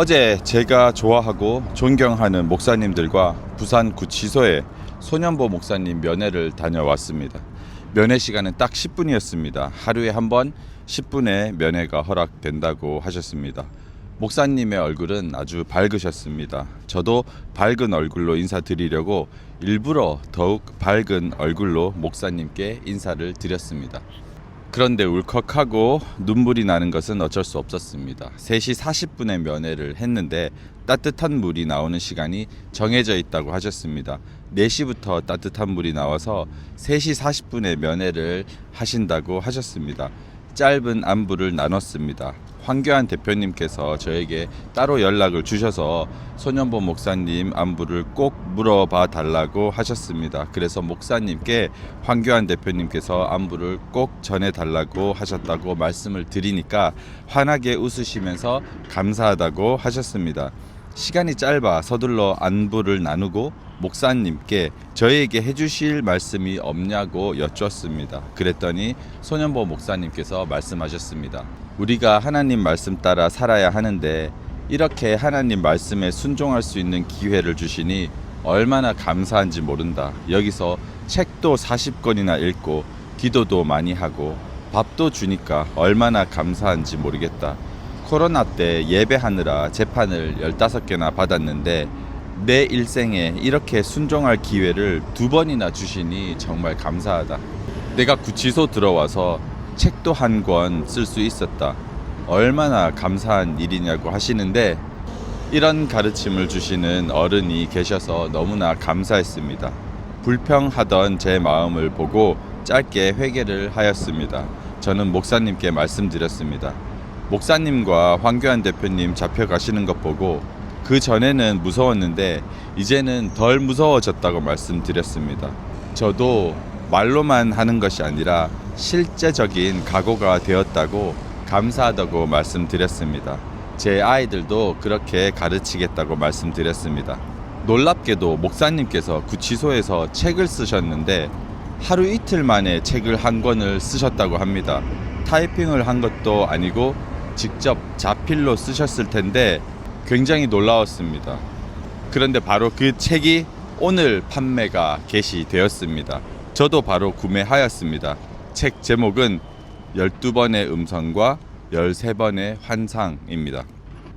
어제 제가 좋아하고 존경하는 목사님들과 부산 구치소에 소년보 목사님 면회를 다녀왔습니다. 면회 시간은 딱 10분이었습니다. 하루에 한 번 10분의 면회가 허락된다고 하셨습니다. 목사님의 얼굴은 아주 밝으셨습니다. 저도 밝은 얼굴로 인사드리려고 일부러 더욱 밝은 얼굴로 목사님께 인사를 드렸습니다. 그런데 울컥하고 눈물이 나는 것은 어쩔 수 없었습니다. 3시 40분에 면회를 했는데 따뜻한 물이 나오는 시간이 정해져 있다고 하셨습니다. 4시부터 따뜻한 물이 나와서 3시 40분에 면회를 하신다고 하셨습니다. 짧은 안부를 나눴습니다. 황교안 대표님께서 저에게 따로 연락을 주셔서 소년보 목사님 안부를 꼭 물어봐 달라고 하셨습니다. 그래서 목사님께 황교안 대표님께서 안부를 꼭 전해 달라고 하셨다고 말씀을 드리니까 환하게 웃으시면서 감사하다고 하셨습니다. 시간이 짧아 서둘러 안부를 나누고 목사님께 저에게 해주실 말씀이 없냐고 여쭈었습니다. 그랬더니 소년보 목사님께서 말씀하셨습니다. 우리가 하나님 말씀 따라 살아야 하는데 이렇게 하나님 말씀에 순종할 수 있는 기회를 주시니 얼마나 감사한지 모른다. 여기서 책도 40권이나 읽고 기도도 많이 하고 밥도 주니까 얼마나 감사한지 모르겠다. 코로나 때 예배하느라 재판을 15개나 받았는데 내 일생에 이렇게 순종할 기회를 두 번이나 주시니 정말 감사하다. 내가 구치소 들어와서 책도 한 권 쓸 수 있었다. 얼마나 감사한 일이냐고 하시는데 이런 가르침을 주시는 어른이 계셔서 너무나 감사했습니다. 불평하던 제 마음을 보고 짧게 회개를 하였습니다. 저는 목사님께 말씀드렸습니다. 목사님과 황교안 대표님 잡혀가시는 것 보고 그 전에는 무서웠는데 이제는 덜 무서워졌다고 말씀드렸습니다. 저도 말로만 하는 것이 아니라 실제적인 각오가 되었다고 감사하다고 말씀드렸습니다. 제 아이들도 그렇게 가르치겠다고 말씀드렸습니다. 놀랍게도 목사님께서 구치소에서 책을 쓰셨는데 하루 이틀 만에 책을 한 권을 쓰셨다고 합니다. 타이핑을 한 것도 아니고 직접 자필로 쓰셨을 텐데 굉장히 놀라웠습니다. 그런데 바로 그 책이 오늘 판매가 개시되었습니다. 저도 바로 구매하였습니다. 책 제목은 12번의 음성과 13번의 환상입니다.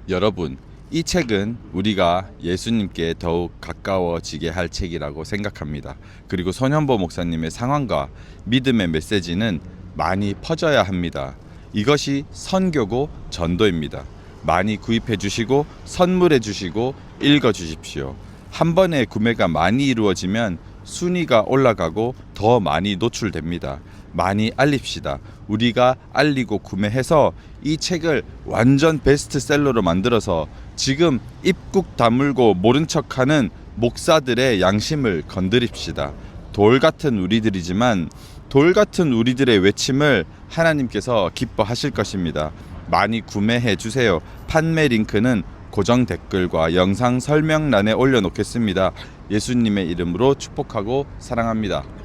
여러분, 이 책은 우리가 예수님께 더욱 가까워지게 할 책이라고 생각합니다. 그리고 소년보 목사님의 상황과 믿음의 메시지는 많이 퍼져야 합니다. 이것이 선교고 전도입니다. 많이 구입해 주시고 선물해 주시고 읽어 주십시오. 한 번에 구매가 많이 이루어지면 순위가 올라가고 더 많이 노출됩니다. 많이 알립시다. 우리가 알리고 구매해서 이 책을 완전 베스트셀러로 만들어서 지금 입국 다물고 모른 척하는 목사들의 양심을 건드립시다. 돌 같은 우리들이지만 돌 같은 우리들의 외침을 하나님께서 기뻐하실 것입니다. 많이 구매해 주세요. 판매 링크는 고정 댓글과 영상 설명란에 올려놓겠습니다. 예수님의 이름으로 축복하고 사랑합니다.